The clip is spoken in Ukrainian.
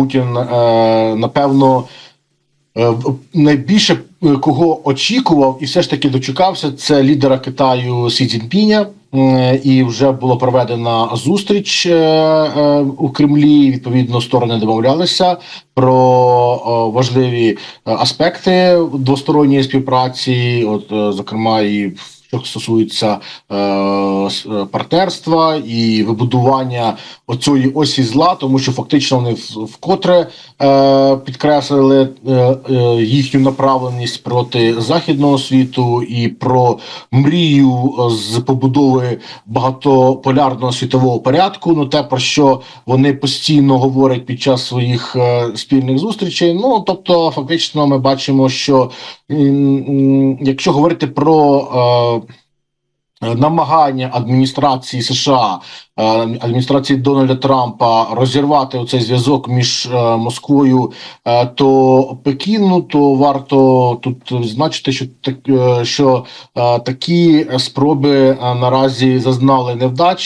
Путін е, напевно. Е, в- Найбільше е, кого очікував і все ж таки дочекався, це лідера Китаю Сі Цзіньпіня. І вже була проведена зустріч у Кремлі. Відповідно, сторони домовлялися про важливі аспекти двосторонньої співпраці, от зокрема і що стосується е, е, партнерства і вибудування оцієї осі зла, тому що фактично вони вкотре е, підкреслили е, е, їхню направленість проти західного світу і про мрію з побудови багатополярного світового порядку. Ну те про що вони постійно говорять під час своїх е, спільних зустрічей. Ну тобто, фактично, ми бачимо, що якщо говорити про е, намагання адміністрації США, е, адміністрації Дональда Трампа розірвати оцей зв'язок між е, Москвою та Пекіну, то варто тут значити, що так е, що е, такі спроби е, наразі зазнали невдач.